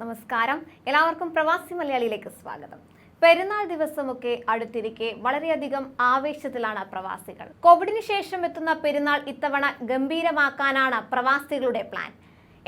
നമസ്കാരം. എല്ലാവർക്കും പ്രവാസി മലയാളിയിലേക്ക് സ്വാഗതം. പെരുന്നാൾ ദിവസമൊക്കെ അടുത്തിരിക്കെ വളരെയധികം ആവേശത്തിലാണ് പ്രവാസികൾ. കോവിഡിന് ശേഷം എത്തുന്ന പെരുന്നാൾ ഇത്തവണ ഗംഭീരമാക്കാനാണ് പ്രവാസികളുടെ പ്ലാൻ.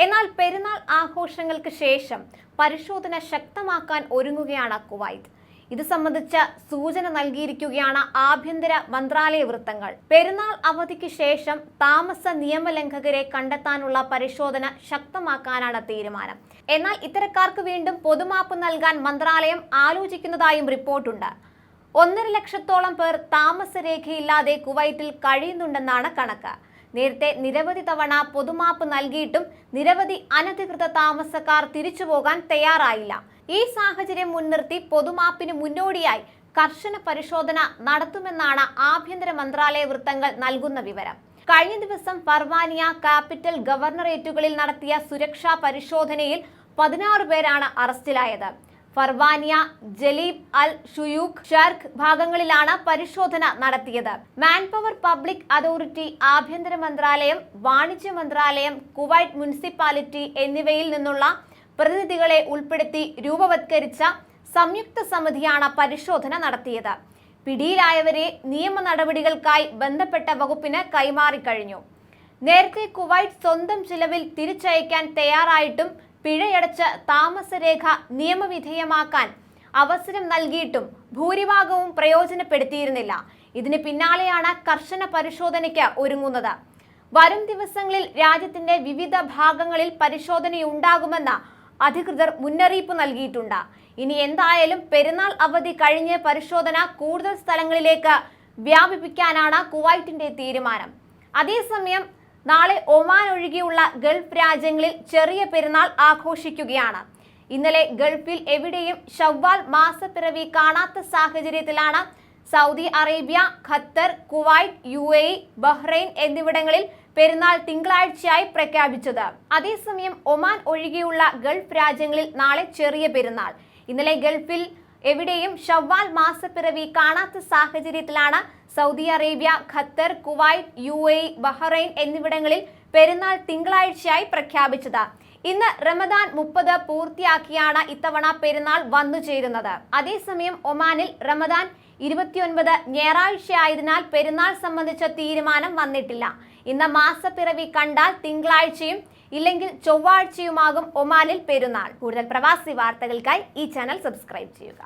എന്നാൽ പെരുന്നാൾ ആഘോഷങ്ങൾക്ക് ശേഷം പരിശോധന ശക്തമാക്കാൻ ഒരുങ്ങുകയാണ് കുവൈറ്റ്. ഇത് സംബന്ധിച്ച സൂചന നൽകിയിരിക്കുകയാണ് ആഭ്യന്തര മന്ത്രാലയ വൃത്തങ്ങൾ. പെരുന്നാൾ അവധിക്ക് ശേഷം താമസ നിയമലംഘകരെ കണ്ടെത്താനുള്ള പരിശോധന ശക്തമാക്കാനാണ് തീരുമാനം. എന്നാൽ ഇത്തരക്കാർക്ക് വീണ്ടും പൊതുമാപ്പ് നൽകാൻ മന്ത്രാലയം ആലോചിക്കുന്നതായും റിപ്പോർട്ടുണ്ട്. ഒന്നര ലക്ഷത്തോളം പേർ താമസരേഖയില്ലാതെ കുവൈറ്റിൽ കഴിയുന്നുണ്ടെന്നാണ് കണക്ക്. നേരത്തെ നിരവധി തവണ പൊതുമാപ്പ് നൽകിയിട്ടും നിരവധി അനധികൃത താമസക്കാർ തിരിച്ചു പോകാൻ തയ്യാറായില്ല. ഈ സാഹചര്യം മുൻനിർത്തി പൊതുമാപ്പിന് മുന്നോടിയായി കർശന പരിശോധന നടത്തുമെന്നാണ് ആഭ്യന്തര മന്ത്രാലയ വൃത്തങ്ങൾ നൽകുന്ന വിവരം. കഴിഞ്ഞ ദിവസം പർവാനിയ ക്യാപിറ്റൽ ഗവർണറേറ്റുകളിൽ നടത്തിയ സുരക്ഷാ പരിശോധനയിൽ പതിനാറ് പേരാണ് അറസ്റ്റിലായത്. Farwaniya Jleeb Al Shuyoukh Sharq ഭാഗങ്ങളിലാണ് പരിശോധന നടത്തിയത്. മാൻപവർ പബ്ലിക് അതോറിറ്റി ആഭ്യന്തര മന്ത്രാലയം വാണിജ്യ മന്ത്രാലയം കുവൈറ്റ് മുനിസിപ്പാലിറ്റി എന്നിവയിൽ നിന്നുള്ള പ്രതിനിധികളെ ഉൾപ്പെടുത്തി രൂപവത്കരിച്ച സംയുക്ത സമിതിയാണ് പരിശോധന നടത്തിയത്. പിടിയിലായവരെ നിയമ നടപടികൾക്കായി ബന്ധപ്പെട്ട വകുപ്പിന് കൈമാറിക്കഴിഞ്ഞു നേരത്തെ കുവൈറ്റ് സ്വന്തം ചിലവിൽ തിരിച്ചയക്കാൻ തയ്യാറായിട്ടും പിഴയടച്ച് താമസരേഖ നിയമവിധേയമാക്കാൻ അവസരം നൽകിയിട്ടും ഭൂരിഭാഗവും പ്രയോജനപ്പെടുത്തിയിരുന്നില്ല. ഇതിന് പിന്നാലെയാണ് കർശന പരിശോധനയ്ക്ക് ഒരുങ്ങുന്നത്. വരും ദിവസങ്ങളിൽ രാജ്യത്തിന്റെ വിവിധ ഭാഗങ്ങളിൽ പരിശോധനയുണ്ടാകുമെന്ന് അധികൃതർ മുന്നറിയിപ്പ് നൽകിയിട്ടുണ്ട്. ഇനി എന്തായാലും പെരുന്നാൾ അവധി കഴിഞ്ഞ് പരിശോധന കൂടുതൽ സ്ഥലങ്ങളിലേക്ക് വ്യാപിപ്പിക്കാനാണ് കുവൈറ്റിന്റെ തീരുമാനം. അതേസമയം നാളെ ഒമാൻ ഒഴികെയുള്ള ഗൾഫ് രാജ്യങ്ങളിൽ ചെറിയ പെരുന്നാൾ ആഘോഷിക്കുകയാണ്. ഇന്നലെ ഗൾഫിൽ എവിടെയും ഷവ്വാൽ മാസപ്പിറവി കാണാത്ത സാഹചര്യത്തിലാണ് Saudi Arabia Qatar Kuwait U Bahrain എന്നിവിടങ്ങളിൽ പെരുന്നാൾ തിങ്കളാഴ്ചയായി പ്രഖ്യാപിച്ചത്. അതേസമയം ഒമാൻ ഒഴികെയുള്ള ഗൾഫ് രാജ്യങ്ങളിൽ നാളെ ചെറിയ പെരുന്നാൾ. ഇന്നലെ ഗൾഫിൽ എവിടെയും ഷവ്വാൽ മാസപ്പിറവി കാണാത്ത സാഹചര്യത്തിലാണ് Saudi Arabia Qatar Kuwait U A Bahrain എന്നിവിടങ്ങളിൽ പെരുന്നാൾ തിങ്കളാഴ്ചയായി പ്രഖ്യാപിച്ചത്. ഇന്ന് റമദാൻ മുപ്പത് പൂർത്തിയാക്കിയാണ് ഇത്തവണ പെരുന്നാൾ വന്നു ചേരുന്നത് അതേസമയം ഒമാനിൽ റമദാൻ ഇരുപത്തിയൊൻപത് ഞായറാഴ്ച ആയതിനാൽ പെരുന്നാൾ സംബന്ധിച്ച തീരുമാനം വന്നിട്ടില്ല. ഇന്ന് മാസപ്പിറവി കണ്ടാൽ തിങ്കളാഴ്ചയും ഇല്ലെങ്കിൽ ചൊവ്വാഴ്ചയുമാകും ഒമാനിൽ പെരുന്നാൾ. കൂടുതൽ പ്രവാസി വാർത്തകൾക്കായി ഈ ചാനൽ സബ്സ്ക്രൈബ് ചെയ്യുക.